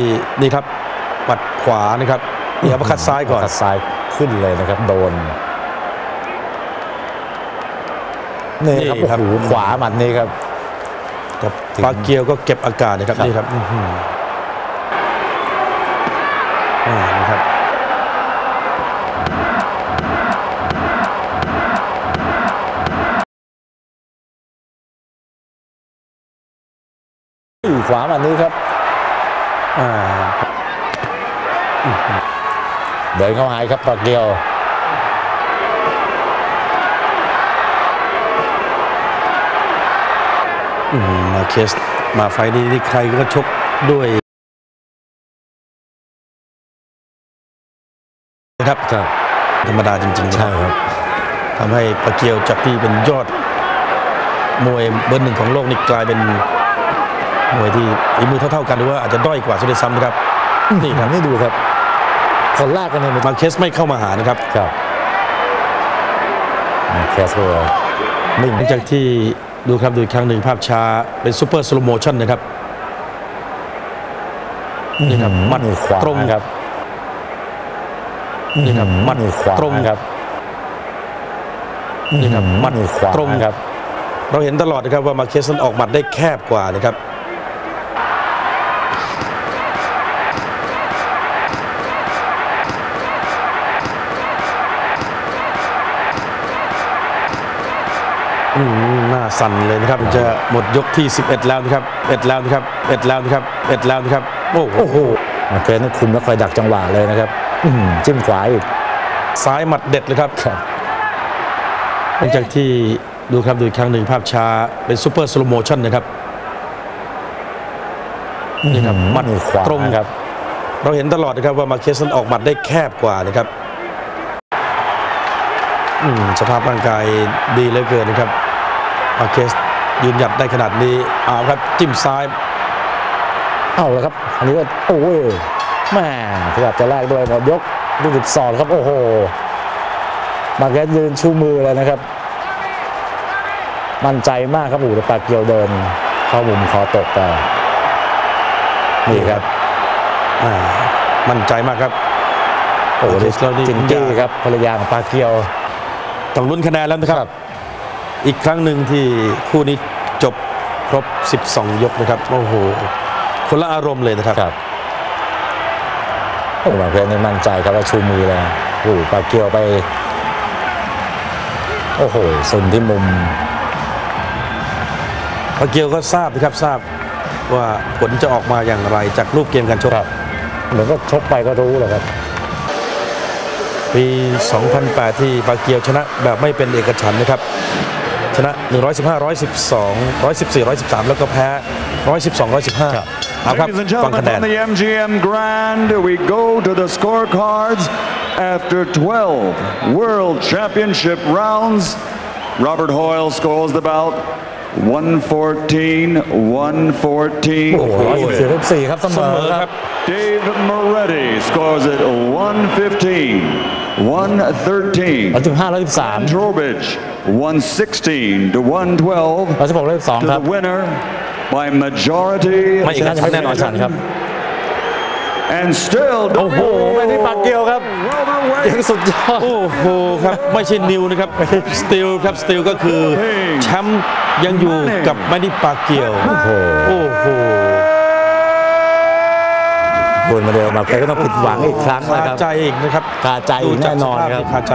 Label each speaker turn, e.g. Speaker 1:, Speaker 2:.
Speaker 1: นี่นี่ครับปัดขวานะครับนี่อัปเปอร์คัดซ้ายก่อน
Speaker 2: คัดซ้ายขึ้นเลยนะครับ โดนนี่ครับ
Speaker 1: นี่ครับ
Speaker 2: โอ้โหขวาหมัดนี้ครับ
Speaker 1: ครับ
Speaker 2: ถึง
Speaker 1: ปาเกียวก็เก็บอากาศนะครับ
Speaker 2: ครับ
Speaker 1: นี่ครับอื้อหืออ่านี่ครับ
Speaker 2: นี่ขวาหมัดนี้ครับ
Speaker 1: อ่า
Speaker 2: เดินเข้าหายครับปากเกียว
Speaker 1: อื้อหือมาเคสมาไฟล์นี้นี่ใครก็ชกด้วยนะครับ
Speaker 2: ครับ
Speaker 1: ธรรมดาจริงๆนะ
Speaker 2: ใช่ครับ
Speaker 1: ทำให้ปาเกียวจากที่เป็นยอดมวยเบอร์หนึ่งของโลกนี่กลายเป็น มวยที่ฝีมือเท่าๆกันหรือว่าอาจจะด้อยกว่าซะด้วยซ้ำนะครับนี่ครับ
Speaker 2: นี่ดูครับคนแรกกันเลย
Speaker 1: มาเคสไม่เข้ามาหานะครับ
Speaker 2: ครับแคสโรนิ่ง
Speaker 1: หลังจากที่ดูครับดูอีกครั้งหนึ่งภาพช้าเป็นซูเปอร์สโลโมชั่นนะครับนี่ครับมัด
Speaker 2: นี่ขวา
Speaker 1: ตรง
Speaker 2: ครับ
Speaker 1: นี่ครับมัด
Speaker 2: นี่ขวา
Speaker 1: ตรง
Speaker 2: ครับ
Speaker 1: นี่ครับมัด
Speaker 2: นี่ขวา
Speaker 1: ตรง
Speaker 2: ครับ
Speaker 1: เราเห็นตลอดนะครับว่ามาเคสนั้นออกหมัดได้แคบกว่านะครับ หน้าสั่นเลยนะครับจะหมดยกที่ 11 แล้วนะครับ11แล้วนะครับ11แล้วนะครับ11แล้วนะครับโอ้โห
Speaker 2: โอ้โหมาเกรนนี่คุมแล้วคอยดักจังหวะเลยนะครับอื้อหือจิ้มขวาอีก
Speaker 1: ซ้ายหมัดเด็ดเลยครับ
Speaker 2: ครับ
Speaker 1: หลังจากที่ดูครับดูอีกครั้งหนึ่งภาพช้าเป็นซูเปอร์สโลโมชั่นนะครับนี่ครับมัด
Speaker 2: นี่ขวา
Speaker 1: ตรง
Speaker 2: ครับ
Speaker 1: เราเห็นตลอดนะครับว่ามาเคสนั้นออกหมัดได้แคบกว่านะครับอืมสภาพร่างกายดีเหลือเกินนะครับ มาเคสยืนหยัดได้ขนาดนี้เอาครับจิ้มซ้าย
Speaker 2: เอาแล้วครับ อันนี้ก็โอ้ยแม่พยายามจะแลกด้วยหมดยกดูสิบสองครับโอ้โหมาเกรนยืนชูมือเลยนะครับ มั่นใจมากครับโอ้โหแต่ปากเกียวเดิน เข้ามุมคอตกไปนี่ครับ
Speaker 1: อ่ามั่นใจมากครับ
Speaker 2: โอ้โห
Speaker 1: มาเคสเรานี่
Speaker 2: จิงกี้ครับภรรยาของปากเกียว
Speaker 1: ต้องลุ้นคะแนนแล้วนะครับ อีกครั้งหนึ่งที่คู่นี้จบครบ 12 ยกนะครับ โอ้โห คนละอารมณ์เลยนะครับ
Speaker 2: ครับโอ้มาเกรนนี่มั่นใจครับว่าชูมือเลยโอ้โหปากเกียวไป โอ้โหสุนที่มุม
Speaker 1: พาเกียวก็ทราบนะครับทราบว่าผลจะออกมาอย่างไรจากรูปเกมการชก
Speaker 2: ครับเหมือนก็ชกไปก็รู้แหละครับ
Speaker 1: ปี 2008 ที่ปาเกียวชนะแบบไม่เป็นเอกฉันท์นะครับ ชนะ 115 112 114 113 แล้วก็แพ้ 112 115 เอาครับ
Speaker 3: Ladies and
Speaker 1: ฟัง
Speaker 3: gentlemen,
Speaker 1: คะแนน
Speaker 3: from the MGM Grand, we go to the scorecards after 12 World Championship rounds. Robert Hoyle scores the bout 114 114.
Speaker 2: โอ้โหร้อยสิบสี่สี่ครับเสม
Speaker 1: เส
Speaker 2: อ
Speaker 1: มอ
Speaker 2: ค
Speaker 1: ค
Speaker 2: รั
Speaker 1: รับบ
Speaker 3: Dave Moretti scores it 115 113.
Speaker 2: ร้อยสิบห้าร้อยสิบสาม
Speaker 3: Trowbridge 116 to 112
Speaker 2: ร้อยสิบหกร้อยสิบสอง
Speaker 3: to
Speaker 2: ครับ
Speaker 3: the winner by majority
Speaker 1: ไม่เอกฉันท์แน่นอน
Speaker 2: ฉันครับ
Speaker 3: and still
Speaker 2: โอ้โหไม่ได้ปากเกียวครับ
Speaker 3: welterweight
Speaker 2: ยังสุดยอด
Speaker 1: โอ้โหครับ ไม่ใช่นิวนะครับสติลครับสติลก็คือแชมป์ยังอยู่กับแมนนี่ปาเกียว
Speaker 2: โอ้โห คนมาเดียวมาแกก็ต้องผิดหวังอีกครั้งนะครับ
Speaker 1: ใจอีกนะครับ
Speaker 2: คาใจอีกแน่นอนครับ
Speaker 1: ดูจากสภาพคาใจ